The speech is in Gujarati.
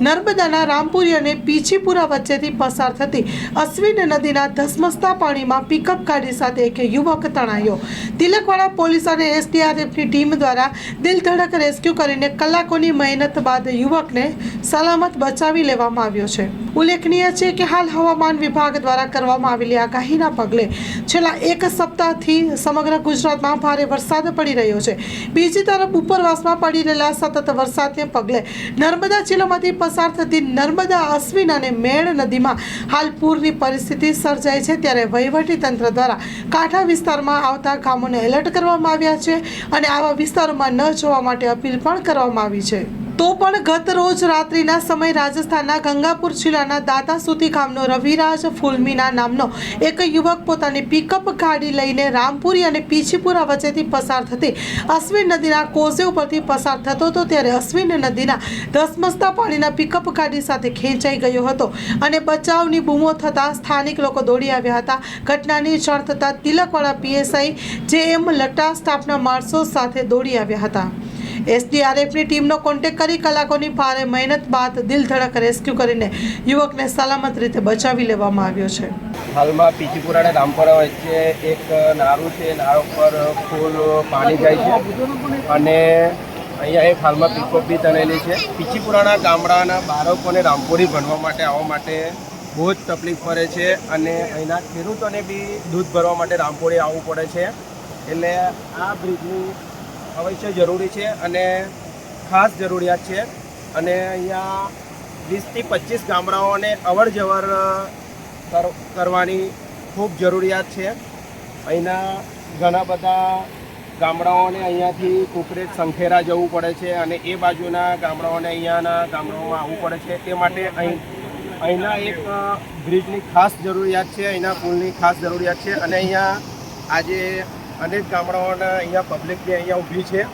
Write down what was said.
નર્મદાના રામપુરી અને પીછીપુરા વચ્ચેથી પસાર થતી અશ્વિન નદીના ધસમસતા પાણીમાં પિકઅપ ગાડી સાથે એક યુવક તણાયો. તિલકવાડા પોલીસ અને એસડીઆરએફની ટીમ દ્વારા દિલધડક રેસ્ક્યુ કરીને કલાકોની મહેનત બાદ યુવકને સલામત બચાવી લેવામાં આવ્યો છે. ઉલ્લેખનીય છે કે હાલ હવામાન વિભાગ દ્વારા કરવામાં આવેલી આગાહીના પગલે છેલ્લા એક સપ્તાહથી સમગ્ર ગુજરાતમાં ભારે વરસાદ પડી રહ્યો છે. બીજી તરફ ઉપરવાસમાં પડી રહેલા સતત વરસાદને પગલે નર્મદા જિલ્લામાંથી પસાર થતી નર્મદા, અશ્વિન અને મેળ નદીમાં હાલ પૂરની પરિસ્થિતિ સર્જાઈ છે. ત્યારે વહીવટી તંત્ર દ્વારા કાંઠા વિસ્તારમાં આવતા ગામોને એલર્ટ કરવામાં આવ્યા છે અને આવા વિસ્તારોમાં ન જવા માટે અપીલ પણ કરવામાં આવી છે. તો પણ ગત રોજ રાત્રિના સમય રાજસ્થાનના ગંગાપુર જિલ્લાના દાદાસુતી ગામનો રવિરાજ ફુલમીના નામનો એક યુવક પોતાની પિકઅપ ગાડી લઈને રામપુરી અને પીછીપુરા વચ્ચેથી પસાર થતી અશ્વિન નદીના કોઝે ઉપરથી પસાર થતો હતો ત્યારે અશ્વિન નદીના ધસમસતા પાણીના પિકઅપ ગાડી સાથે ખેંચાઈ ગયો હતો અને બચાવની બૂમો થતાં સ્થાનિક લોકો દોડી આવ્યા હતા. ઘટનાની જાણ થતાં તિલકવાળા પીએસઆઈ જે એમ લટ્ટા સ્ટાફના માણસો સાથે દોડી આવ્યા હતા. એસડીઆરએફની ટીમનો કોન્ટેક કરી કલાકોની ભારે મહેનત બાદ દિલધડક રેસ્ક્યુ કરીને યુવકને સલામત રીતે બચાવી લેવામાં આવ્યો છે. હાલમાં પીચીપુરા અને રામપુરા વચ્ચે એક નારું છે, નાળા ઉપર ફૂલ પાણી જાય છે અને અહીંયા એક હાલમાં પીકો બી તનેલી છે. પીચીપુરાના ગામડાના બાળકોને રામપુરી ભણવા માટે આવવા માટે બહુ જ તકલીફ પડે છે અને અહીંના ખેડૂતોને બી દૂધ ભરવા માટે રામપુરી આવવું પડે છે. એટલે આ બ્રિજની અવશ્ય જરૂરી છે અને ખાસ જરૂરિયાત છે. અને અહીંયા વીસથી પચીસ ગામડાઓને અવર જવર કર- કરવાની ખૂબ જરૂરિયાત છે. અહીંના ઘણા બધા ગામડાઓને અહીંયાથી કુકરેજ સંખેરા જવું પડે છે અને એ બાજુના ગામડાઓને અહીંયાના ગામડાઓમાં આવવું પડે છે. તે માટે અહીં, અહીંના એક બ્રિજની ખાસ જરૂરિયાત છે, અહીંના પુલની ખાસ જરૂરિયાત છે. અને અહીંયા આજે અનેક ગામડાઓના અહીંયા પબ્લિક બી અહીંયા ઊભી છે.